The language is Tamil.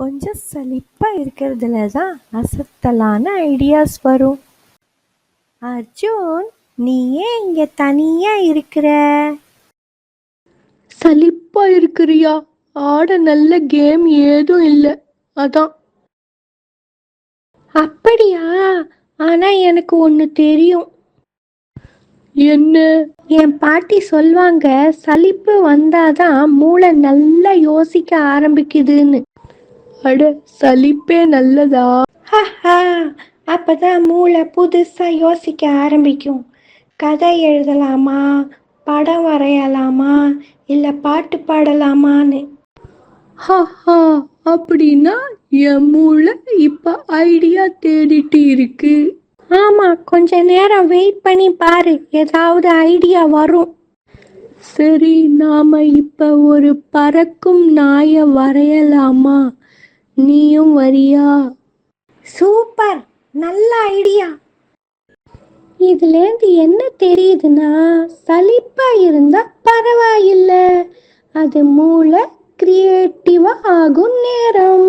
கொஞ்சம் சலிப்பா இருக்கிறதுல தான் அசத்தலான ஐடியாஸ் வரும். அர்ஜுன் நீ ஏன் இங்க தனியா இருக்கிற? சலிப்பா இருக்கிறியா? ஆட நல்ல கேம் ஏதும் இல்லை. அதான். அப்படியா? ஆனா எனக்கு ஒன்று தெரியும். என்ன? என் பாட்டி சொல்வாங்க சலிப்பு வந்தாதான் மூளை நல்லா யோசிக்க ஆரம்பிக்குதுன்னு. அட சலிப்பே நல்லதா? அப்பதான் மூளை புதுசா யோசிக்க ஆரம்பிக்கும். கதை எழுதலாமா? படம் வரையலாமா? இல்ல பாட்டு பாடலாமான்னு. அப்படின்னா என் மூளை இப்ப ஐடியா தேடிட்டு இருக்கு. ஆமா கொஞ்ச நேரம் வெயிட் பண்ணி பாரு. ஏதாவது ஐடியா வரும். சரி நாம இப்ப ஒரு பறக்கும் நாய வரையலாமா? நீயும் வரியா? சூப்பர் நல்ல ஐடியா இதுலேருந்து என்ன தெரியுதுன்னா சலிப்பா இருந்தா பரவாயில்லை. அது மூளை கிரியேட்டிவா ஆகும் நேரம்.